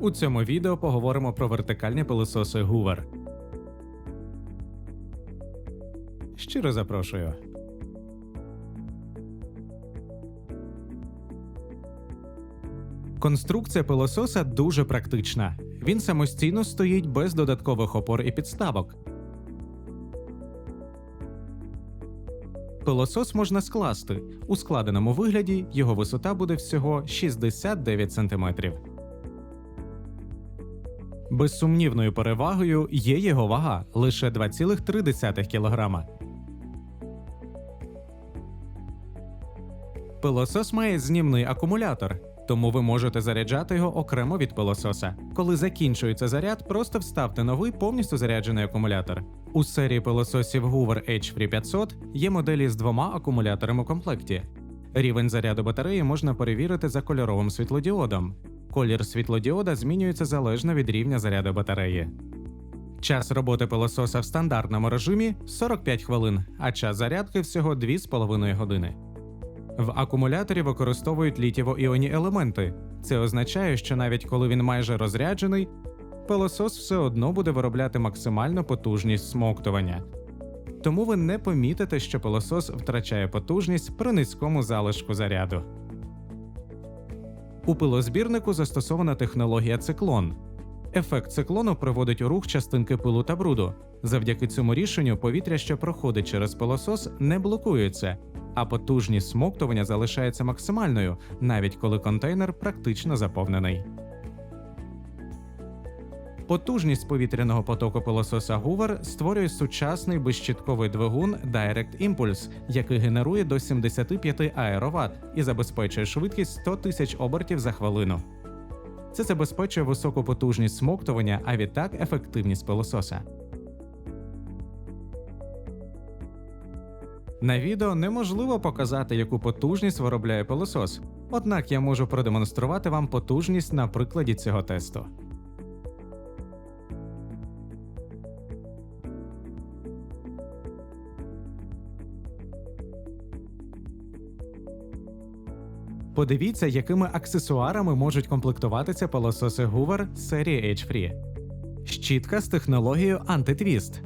У цьому відео поговоримо про вертикальні пилососи Hoover. Щиро запрошую. Конструкція пилососа дуже практична. Він самостійно стоїть без додаткових опор і підставок. Пилосос можна скласти. У складеному вигляді його висота буде всього 69 см. Безсумнівною перевагою є його вага лише 2,3 кг. Пилосос має знімний акумулятор, тому ви можете заряджати його окремо від пилососа. Коли закінчується заряд, просто вставте новий повністю заряджений акумулятор. У серії пилососів Hoover H-Free 500 є моделі з двома акумуляторами у комплекті. Рівень заряду батареї можна перевірити за кольоровим світлодіодом. Колір світлодіода змінюється залежно від рівня заряду батареї. Час роботи пилососа в стандартному режимі 45 хвилин, а час зарядки всього 2,5 години. В акумуляторі використовують літіво-іонні елементи. Це означає, що навіть коли він майже розряджений, пилосос все одно буде виробляти максимальну потужність смоктування. Тому ви не помітите, що пилосос втрачає потужність при низькому залишку заряду. У пилозбірнику застосована технологія циклон. Ефект циклону приводить у рух частинки пилу та бруду. Завдяки цьому рішенню повітря, що проходить через пилосос, не блокується, а потужність смоктування залишається максимальною, навіть коли контейнер практично заповнений. Потужність повітряного потоку пилососа Hoover створює сучасний безщітковий двигун Direct Impulse, який генерує до 75 аероват і забезпечує швидкість 100 тисяч обертів за хвилину. Це забезпечує високу потужність смоктування, а відтак ефективність пилососа. На відео неможливо показати, яку потужність виробляє пилосос, однак я можу продемонструвати вам потужність на прикладі цього тесту. Подивіться, якими аксесуарами можуть комплектуватися пилососи Hoover серії H-Free. Щітка з технологією антитвіст.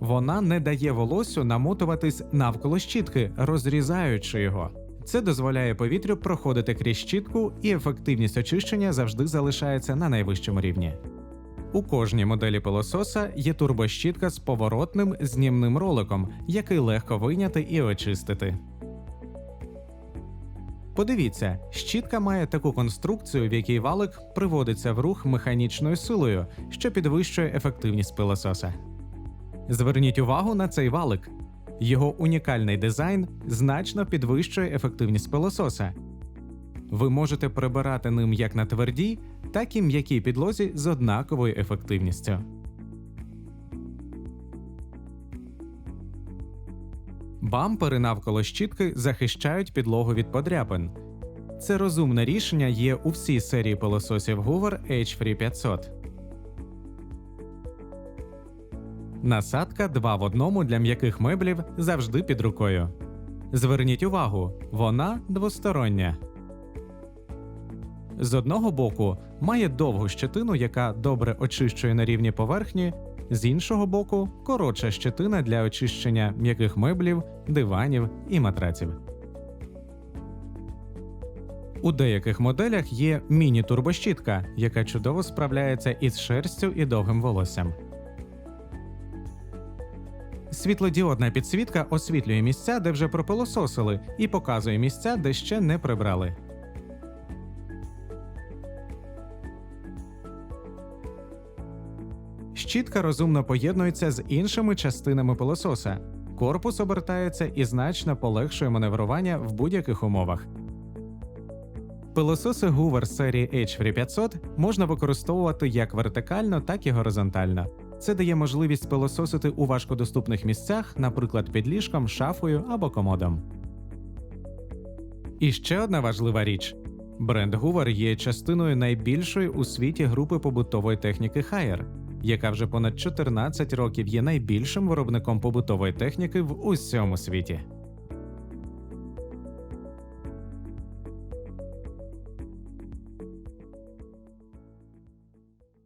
Вона не дає волосю намотуватись навколо щітки, розрізаючи його. Це дозволяє повітрю проходити крізь щітку, і ефективність очищення завжди залишається на найвищому рівні. У кожній моделі пилососа є турбощітка з поворотним знімним роликом, який легко вийняти і очистити. Подивіться, щітка має таку конструкцію, в якій валик приводиться в рух механічною силою, що підвищує ефективність пилососа. Зверніть увагу на цей валик. Його унікальний дизайн значно підвищує ефективність пилососа. Ви можете прибирати ним як на твердій, так і м'якій підлозі з однаковою ефективністю. Бампери навколо щітки захищають підлогу від подряпин. Це розумне рішення є у всій серії пилососів Hoover H-Free 500. Насадка 2 в одному для м'яких меблів завжди під рукою. Зверніть увагу, вона двостороння. З одного боку має довгу щетину, яка добре очищує на рівні поверхні, з іншого боку коротша щетина для очищення м'яких меблів, диванів і матраців. У деяких моделях є міні-турбощітка, яка чудово справляється із шерстю і довгим волоссям. Світлодіодна підсвітка освітлює місця, де вже пропилососили, і показує місця, де ще не прибрали. Щітка розумно поєднується з іншими частинами пилососа. Корпус обертається і значно полегшує маневрування в будь-яких умовах. Пилососи Hoover серії H-Free 500 можна використовувати як вертикально, так і горизонтально. Це дає можливість пилососити у важкодоступних місцях, наприклад, під ліжком, шафою або комодом. І ще одна важлива річ: бренд Hoover є частиною найбільшої у світі групи побутової техніки Haier, яка вже понад 14 років є найбільшим виробником побутової техніки в усьому світі.